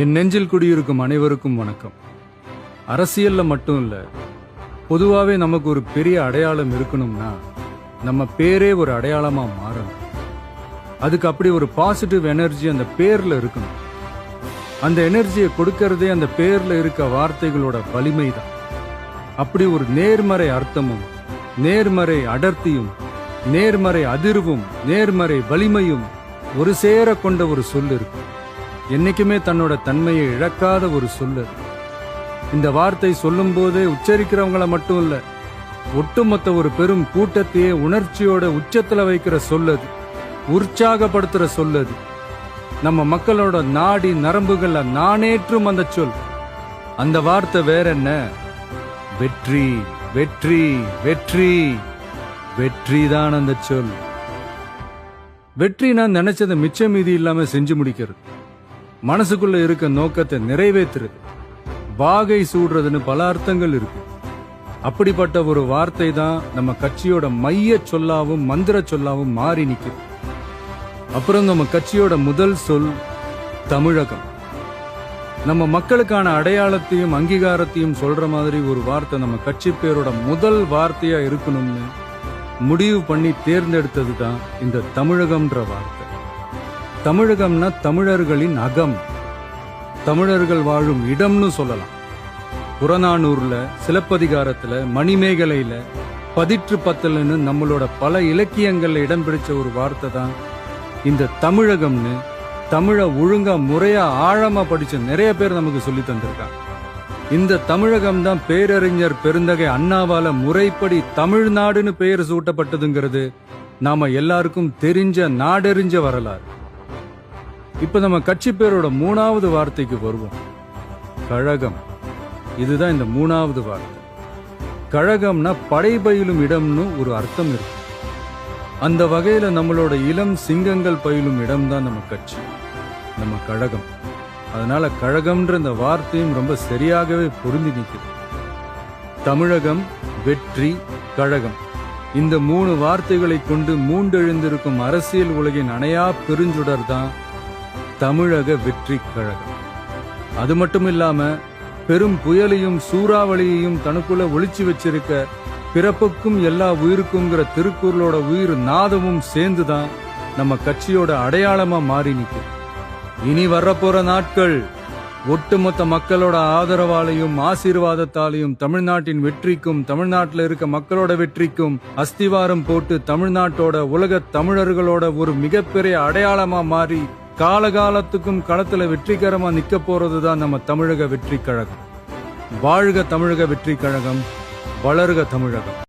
என் நெஞ்சில் குடியிருக்கும் அனைவருக்கும் வணக்கம். அரசியல்ல மட்டும் இல்ல பொதுவாவே நமக்கு ஒரு பெரிய அடையாளம் இருக்கணும்னா நம்ம பேரே ஒரு அடையாளமா மாறணும். அதுக்கு அப்படி ஒரு பாசிட்டிவ் எனர்ஜி அந்த பேர்ல இருக்கணும். அந்த எனர்ஜியை கொடுக்கறதே அந்த பேர்ல இருக்க வார்த்தைகளோட வலிமை தான் அப்படி ஒரு நேர்மறை அர்த்தமும் நேர்மறை அடர்த்தியும் நேர்மறை அதிர்வும் நேர்மறை வலிமையும் ஒரு சேர கொண்ட ஒரு சொல் இருக்கும் என்னைக்குமே தன்னோட தன்மையை இழக்காத ஒரு சொல்லு. இந்த வார்த்தை சொல்லும் போதே உச்சரிக்கிறவங்கள மட்டும் இல்ல ஒட்டுமொத்த ஒரு பெரும் கூட்டத்தையே உணர்ச்சியோட உச்சத்துல வைக்கிற சொல்லது உற்சாகப்படுத்துற சொல்லது நம்ம மக்களோட நாடி நரம்புகள்ல நானேற்றும் அந்த சொல். அந்த வார்த்தை வேற என்ன? வெற்றி வெற்றி வெற்றி. வெற்றி தான் அந்த சொல். வெற்றி நான் நினைச்சதை மிச்சம் மீதி இல்லாம செஞ்சு முடிக்கிறது. மனசுக்குள்ள இருக்க நோக்கத்தை நிறைவேற்றுறது வாகை சூடுறதுன்னு பல அர்த்தங்கள் இருக்கு. அப்படிப்பட்ட ஒரு வார்த்தை தான் நம்ம கட்சியோட மைய சொல்லாவும் மந்திர சொல்லாவும் மாறி நிற்கும் அப்புறம் நம்ம கட்சியோட முதல் சொல் தமிழகம். நம்ம மக்களுக்கான அடையாளத்தையும் அங்கீகாரத்தையும் சொல்ற மாதிரி ஒரு வார்த்தை நம்ம கட்சி பேரோட முதல் வார்த்தையா இருக்கணும்னு முடிவு பண்ணி தேர்ந்தெடுத்தது தான் இந்த தமிழகம்ன்ற வார்த்தை. தமிழகம்னா தமிழர்களின் அகம். தமிழர்கள் வாழும் இடம்னு சொல்லலாம். புறநானூர்ல சிலப்பதிகாரத்துல மணிமேகலையில பதிற்று பத்தல்னு நம்மளோட பல இலக்கியங்கள்ல இடம் பிடிச்ச ஒரு வார்த்தை தான் இந்த தமிழகம்னு தமிழ ஒழுங்கா முறையா ஆழமா படிச்ச நிறைய பேர் நமக்கு சொல்லி தந்திருக்காங்க. இந்த தமிழகம் தான் பேரறிஞர் பெருந்தகை அண்ணாவால முறைப்படி தமிழ்நாடுன்னு பெயர் சூட்டப்பட்டதுங்கிறது நாம எல்லாருக்கும் தெரிஞ்ச நாடறிஞ்ச வரலாறு. இப்ப நம்ம கட்சி பேரோட மூணாவது வார்த்தைக்கு வருவோம். கழகம். இதுதான் இந்த மூணாவது வார்த்தை. கழகம்னா படை பயிலும் இடம்னு ஒரு அர்த்தம் இருக்கு. அந்த வகையில நம்மளோட இளம் சிங்கங்கள் பயிலும் இடம்தான் நம்ம கட்சி. நம்ம கழகம். அதனால கழகம்ன்ற இந்த வார்த்தையும் ரொம்ப சரியாகவே பொருந்தி நிற்குது தமிழகம் வெற்றி கழகம். இந்த மூணு வார்த்தைகளை கொண்டு மூண்டெழுந்திருக்கும் அரசியல் உலகின் அணையா பெருஞ்சுடர் தான் தமிழக வெற்றி கழகம். அது மட்டும் இல்லாம பெரும் புயலையும் சூறாவளியையும் தனக்குள்ள ஒழிச்சு வச்சிருக்க பிறப்புக்கும் எல்லா உயிருக்குங்கிற திருக்குறளோட உயிர் நாதமும் சேர்ந்துதான் நம்ம கட்சியோட அடையாளமா மாறி நிற்கும் இனி வரப்போற நாட்கள் ஒட்டுமொத்த மக்களோட ஆதரவாலையும் ஆசீர்வாதத்தாலையும் தமிழ்நாட்டின் வெற்றிக்கும் தமிழ்நாட்டில் இருக்க மக்களோட வெற்றிக்கும் அஸ்திவாரம் போட்டு தமிழ்நாட்டோட உலக தமிழர்களோட ஒரு மிகப்பெரிய அடையாளமா மாறி காலகாலத்துக்கும் களத்துல வெற்றிகரமா நிக்க போறதுதான் நம்ம தமிழக வெற்றி கழகம். வாழ்க தமிழக வெற்றி கழகம் வளர்க தமிழகம்.